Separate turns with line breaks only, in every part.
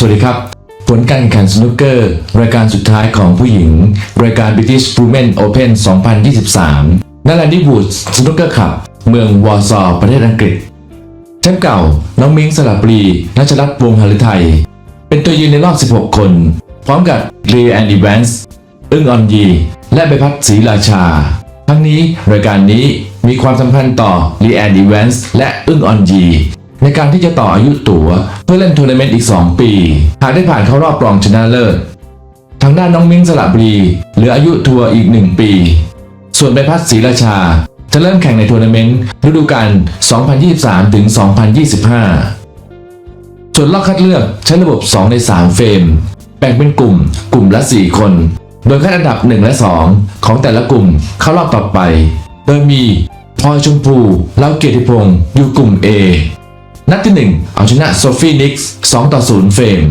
สวัสดีครับ ผลการแข่งขันสนุกเกอร์ รายการสุดท้ายของผู้หญิง รายการ British Women Open 2023ณแลนดี้วูดสนุกเกอร์คลับ เมืองวอร์ซอประเทศอังกฤษแชมป์เก่า น้องมิงสลับรีนัชรัตน์วงหฤทัย เป็นตัวยืนในรอบ 16 คน พร้อมกับรีแอนดีแวนส์อึ้งออนยี และใบพัดศรีราชา ทั้งนี้รายการนี้มีความสำคัญต่อรีแอนดีแวนส์และอึ้งออนยี ในการที่จะต่ออายุตั๋ว เพื่อเล่นทัวร์นาเมนต์อีก 2 ปี หากได้ผ่านเข้ารอบรองชนะเลิศ ทางด้านน้องมิ้งสระบุรีเหลืออายุทัวร์อีก 1 ปี ส่วนใบพัดศรีราชา จะเริ่มแข่งในทัวร์นาเมนต์ฤดูกาล 2023 ถึง 2025 ส่วนรอบคัดเลือกใช้ระบบ 2 ใน 3 เฟรม แบ่งเป็นกลุ่ม กลุ่มละ 4 คน โดยคัดอันดับ 1 และ 2 ของแต่ละกลุ่มเข้ารอบต่อไป โดยมีพลอยชมพูเล้าเกียรติพงศ์อยู่กลุ่ม A นัดที่ 1 เอาชนะโซฟีนิกส์2ต่อ0เฟรม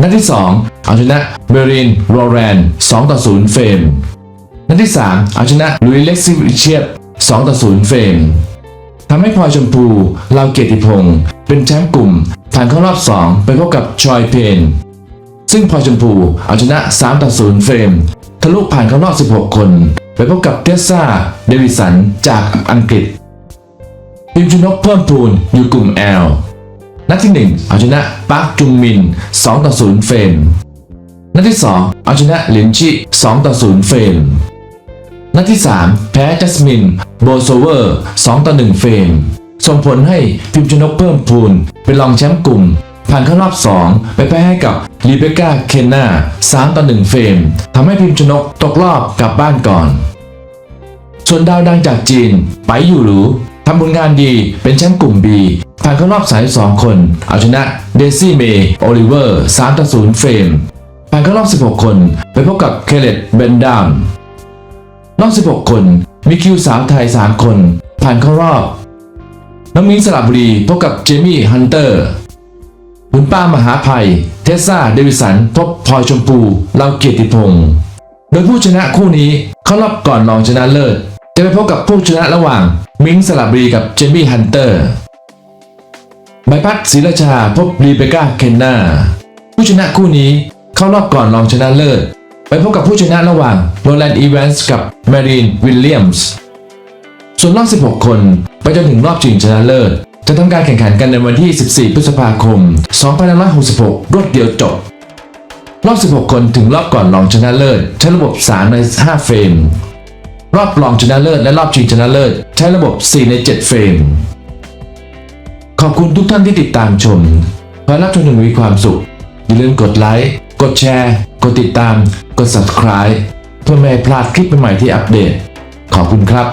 นัดที่ 2 เอาชนะเมรินโรแรน2ต่อ0เฟรมนัดที่ 3 เอาชนะลุยเล็กซิวิเชียบ2ต่อ0เฟรมทำให้พลอยชมพูลาวเกียรติพงศ์เป็นแชมป์กลุ่มผ่านเข้ารอบ 2 ไปพบกับชอยเพน ซึ่งพลอยชมพูเอาชนะ3ต่อ0เฟรมทะลุผ่านเข้ารอบ 16 คน ไปพบกับเทสซาเดวิสันจากอังกฤษ พิมพ์ชนกเพิ่มพูนอยู่กลุ่ม L นัดที่ 1 เอาชนะปาร์คจุงมิน 2 ต่อ 0 เฟรมนัดที่ 2 เอาชนะหลินชิ 2 ต่อ 0 เฟรมนัดที่ 3 แพ้จัสมิน โบโซเวอร์ 2 ต่อ 1 เฟรมส่งผลให้พิมพ์ชนกเพิ่มพูน เป็นรองแชมป์กลุ่ม ผ่านเข้ารอบ 2 ไปแพ้ให้กับลีเบก้าเคนนา3ต่อ 1 เฟรมทำให้พิมพ์ชนกตกรอบกลับบ้านก่อน ส่วนดาวดังจากจีน ไปอยู่หรู ทำผลงานดีเป็นแชมป์กลุ่ม B ผ่านเข้ารอบ32คน เอาชนะเดซี่เมย์โอลิเวอร์3ต่อ0เฟรมผ่านเข้ารอบ 16 คน ไปพบกับเคเลตเบนดามรอบ 16 คน มีคิวสาวไทย 3 คน ผ่านเข้ารอบ น้องมิ้งสระบุรีพบกับเจมี่ฮันเตอร์คุณป้ามหาภัย เทสซาเดวิสัน พบพลอยชมพูเราเกียรติพงศ์โดยผู้ชนะคู่นี้เข้ารอบก่อนรองชนะเลิศ จะไปพบกับผู้ชนะระหว่าง มิ้งสระบุรีกับเจมี่ฮันเตอร์ใบพัดศรีราชาพบรีเบก้าเคนนาผู้ชนะคู่นี้เข้ารอบก่อนรองชนะเลิศ ไปพบกับผู้ชนะระหว่างโรแลนด์อีแวนส์กับแมรีนวิลเลียมส์ส่วนรอบ 16 คน ไปจนถึงรอบชิงชนะเลิศ จะทำการแข่งขันกันในวันที่ 14 พฤษภาคม 2566 รวดเดียวจบ รอบ 16 คนถึงรอบก่อนรองชนะเลิศใช้ระบบ3ใน 5 เฟรม รอบรองชนะเลิศและรอบชิงชนะเลิศใช้ระบบ 4 ใน 7 เฟรม ขอบคุณทุกท่านที่ติดตามชมขอให้รับชมอย่างมีความสุข อย่าลืมกดไลค์ กดแชร์ กดติดตาม กด subscribe เพื่อไม่ให้พลาดคลิปใหม่ๆที่อัปเดต ขอบคุณครับ